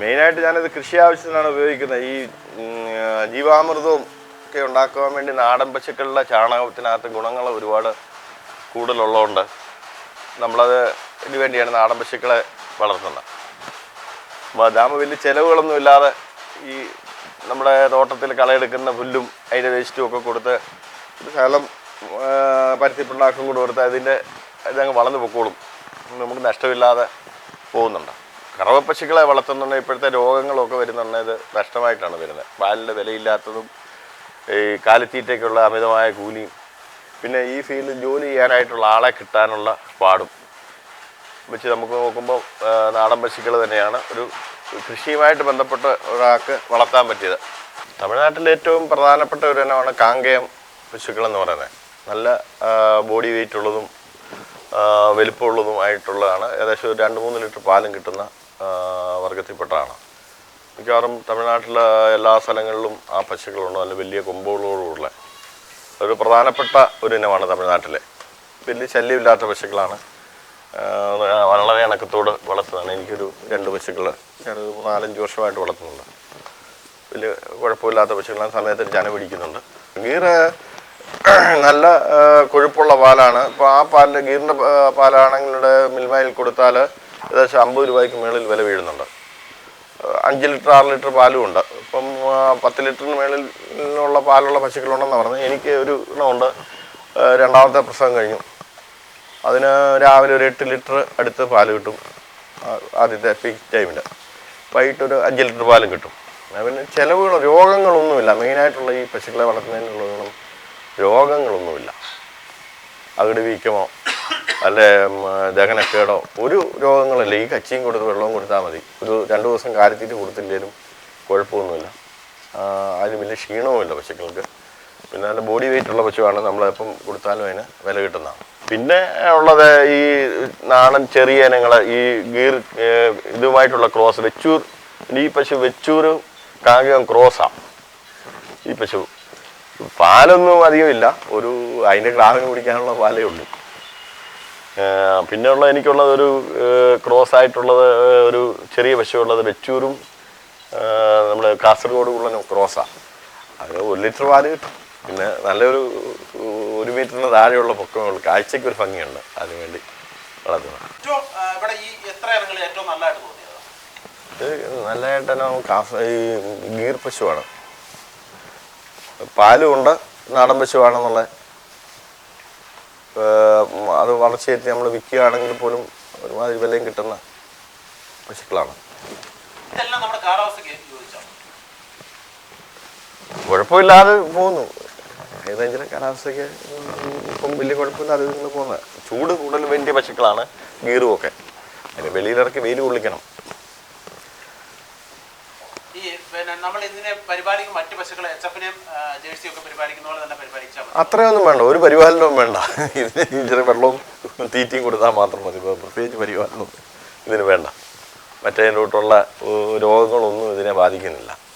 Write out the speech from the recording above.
മെയിനായിട്ട് ഞാനിത് കൃഷി ആവശ്യത്തിനാണ് ഉപയോഗിക്കുന്നത്. ഈ ജീവാമൃതവും ഒക്കെ ഉണ്ടാക്കുവാൻ വേണ്ടി നാടൻ പശുക്കളുടെ ചാണകത്തിനകത്ത് ഗുണങ്ങൾ ഒരുപാട് കൂടുതലുള്ളതുകൊണ്ട് നമ്മളത് ഇതിനു വേണ്ടിയാണ് നാടൻ പശുക്കളെ വളർത്തുന്നത്. അപ്പോൾ അതാകുമ്പോൾ വലിയ ചിലവുകളൊന്നും ഇല്ലാതെ ഈ നമ്മുടെ തോട്ടത്തിൽ കളയെടുക്കുന്ന പുല്ലും അതിന്റെ വേസ്റ്റും ഒക്കെ കൊടുത്ത് ആ, പരുത്തിപ്പിണ്ണാക്കും കൂടെ കൊടുത്ത് അതിന്റെ ഇതങ്ങ് വളർന്നു പൊക്കോളും. നമുക്ക് നഷ്ടമില്ലാതെ പോകുന്നുണ്ട്. കറവ പശുക്കളെ വളർത്തുന്നുണ്ടെങ്കിൽ ഇപ്പോഴത്തെ രോഗങ്ങളൊക്കെ വരുന്നുണ്ടെങ്കിൽ ഇത് നഷ്ടമായിട്ടാണ് വരുന്നത്. പാലിന്റെ വിലയില്ലാത്തതും ഈ കാലിത്തീറ്റയ്ക്കുള്ള അമിതമായ കൂലിയും. പിന്നെ ഈ ഫീൽഡിൽ ജോലി ചെയ്യാനായിട്ടുള്ള ആളെ കിട്ടാനുള്ള പാടും. വെച്ച് നമുക്ക് നോക്കുമ്പോൾ നാടൻ പശുക്കൾ തന്നെയാണ് ഒരു കൃഷിയുമായിട്ട് ബന്ധപ്പെട്ട് ഒരാൾക്ക് വളർത്താൻ പറ്റിയത്. തമിഴ്നാട്ടിലെ ഏറ്റവും പ്രധാനപ്പെട്ട ഒരു ഇനമാണ് കാങ്കയം പശുക്കൾ എന്ന് പറയുന്നത്. നല്ല ബോഡി വെയിറ്റ് ഉള്ളതും വലിപ്പമുള്ളതുമായിട്ടുള്ളതാണ്. ഏകദേശം ഒരു രണ്ട് മൂന്ന് ലിറ്റർ പാലും കിട്ടുന്ന വർഗത്തിൽപ്പെട്ടതാണ്. മിക്കവാറും തമിഴ്നാട്ടിലെ എല്ലാ സ്ഥലങ്ങളിലും ആ പശുക്കളുണ്ട് നല്ല വലിയ കൊമ്പുകളോടുള്ള ഒരു പ്രധാനപ്പെട്ട ഒരു ഇനമാണ് തമിഴ്നാട്ടിലെ. വലിയ ശല്യമില്ലാത്ത പശുക്കളാണ് വളരെ ഇണക്കത്തോട് വളർത്തുന്നതാണ്. എനിക്കൊരു രണ്ട് പശുക്കൾ ഞാനൊരു നാലഞ്ച് വർഷമായിട്ട് വളർത്തുന്നുണ്ട്. വലിയ കുഴപ്പമില്ലാത്ത പശുക്കളാണ് സമയത്ത് ചന പിടിക്കുന്നുണ്ട്. ഗീറ് നല്ല കൊഴുപ്പുള്ള പാലാണ്. ഇപ്പോൾ ആ പാലിൽ ഗീറിന്റെ പാലാണെങ്കിൽ മിൽമയിൽ കൊടുത്താൽ ഏകദേശം അമ്പത് രൂപയ്ക്ക് മേളിൽ വില വീഴുന്നുണ്ട്. അഞ്ച് ലിറ്റർ ആറ് ലിറ്റർ പാലും ഉണ്ട്. ഇപ്പം പത്ത് ലിറ്ററിന് മേളിൽ ഉള്ള പാലുള്ള പശുക്കളുണ്ടെന്ന് പറഞ്ഞത്. എനിക്ക് ഒരു എണ്ണമുണ്ട് രണ്ടാമത്തെ പ്രസവം കഴിഞ്ഞു. അതിന് രാവിലെ ഒരു എട്ട് ലിറ്റർ അടുത്ത് പാൽ കിട്ടും. ആദ്യത്തെ പീക്ക് ടൈമിൽ വൈകിട്ടൊരു അഞ്ച് ലിറ്റർ പാലും കിട്ടും. പിന്നെ ചിലവുകൾ രോഗങ്ങളൊന്നുമില്ല. മെയിനായിട്ടുള്ള ഈ പശുക്കളെ വളർത്തുന്നതിനുള്ള രോഗങ്ങളൊന്നുമില്ല. അകിട് വീക്കമോ അല്ലെ? ദഹനക്കേടോ ഒരു രോഗങ്ങളില്ല ഈ കച്ചിയും കൊടുത്ത് വെള്ളവും കൊടുത്താൽ മതി. ഒരു രണ്ട് ദിവസം കാര്യത്തിട്ട് കൊടുത്തില്ലേലും കുഴപ്പമൊന്നുമില്ല. അതിന് വലിയ ക്ഷീണവുമില്ല പശുക്കൾക്ക്. പിന്നെ നല്ല ബോഡി വെയിറ്റ് ഉള്ള പശുവാണ്. നമ്മളെപ്പം കൊടുത്താലും അതിന് വില കിട്ടുന്നതാണ് പിന്നെ ഉള്ളത് ഈ നാടൻ ചെറിയ ഇനങ്ങൾ ഈ ഗീർ ഇതുമായിട്ടുള്ള ക്രോസ് വെച്ചൂർ ഈ പശു വെച്ചൂർ കാങ്കയം ക്രോസാണ് ഈ പശു പാലൊന്നും അധികമില്ല. ഒരു അതിന്റെ ക്രാവിന് കുടിക്കാനുള്ള പാലേ ഉള്ളൂ. ഏർ പിന്നെ ഉള്ള എനിക്കുള്ളത് ഒരു ക്രോസ് ആയിട്ടുള്ളത് ഒരു ചെറിയ പശുവുള്ളത് വെച്ചൂരും നമ്മുടെ കാസർഗോഡ് ഉള്ള ക്രോസാണ് അത് ഒരു ലിറ്റർ പാൽ കിട്ടും. പിന്നെ നല്ലൊരു ഒരു മീറ്ററിന് താഴെയുള്ള പൊക്കം കാഴ്ചയ്ക്ക് ഒരു ഭംഗിയുണ്ട് അതിന് വേണ്ടി വളർത്തുന്നത് നല്ലതായിട്ട് തന്നെ കാസ ഈ ഗീർ പശുവാണ്. പാലും ഉണ്ട് നാടൻ പശുവാണെന്നുള്ള അത് വളർച്ചയെത്തി നമ്മൾ വിൽക്കുകയാണെങ്കിൽ പോലും ഒരുമാതിരി വിലയും കിട്ടുന്ന പശുക്കളാണ്. കുഴപ്പമില്ലാതെ പോകുന്നു. ഏതെങ്കിലും കാലാവസ്ഥയ്ക്ക് ഇപ്പം വലിയ കുഴപ്പമില്ലാതെ നിങ്ങൾ പോകുന്നത്. ചൂട് കൂടുതൽ വേണ്ടിയ പശുക്കളാണ് ഗീറുമൊക്കെ അതിന് വെളിയിലിറക്കി വെയിൽ കൊള്ളിക്കണം ഈ പിന്നെ നമ്മൾ ഇതിനെ പരിപാലിക്കും മറ്റു പശുക്കളെ എച്ച് ജേഴ്സിയും ഒക്കെ പരിപാലിക്കുന്ന പോലെ തന്നെ പരിപാലിച്ചാൽ അത്രയൊന്നും വേണ്ട ഒരു പരിപാലനവും വേണ്ട. ഇതിന് ഇച്ചിരി വെള്ളവും തീറ്റയും കൊടുത്താൽ മാത്രം മതി. പ്രത്യേകിച്ച് പരിപാലനം ഇതിന് വേണ്ട. മറ്റേതിലോട്ടുള്ള രോഗങ്ങളൊന്നും ഇതിനെ ബാധിക്കുന്നില്ല.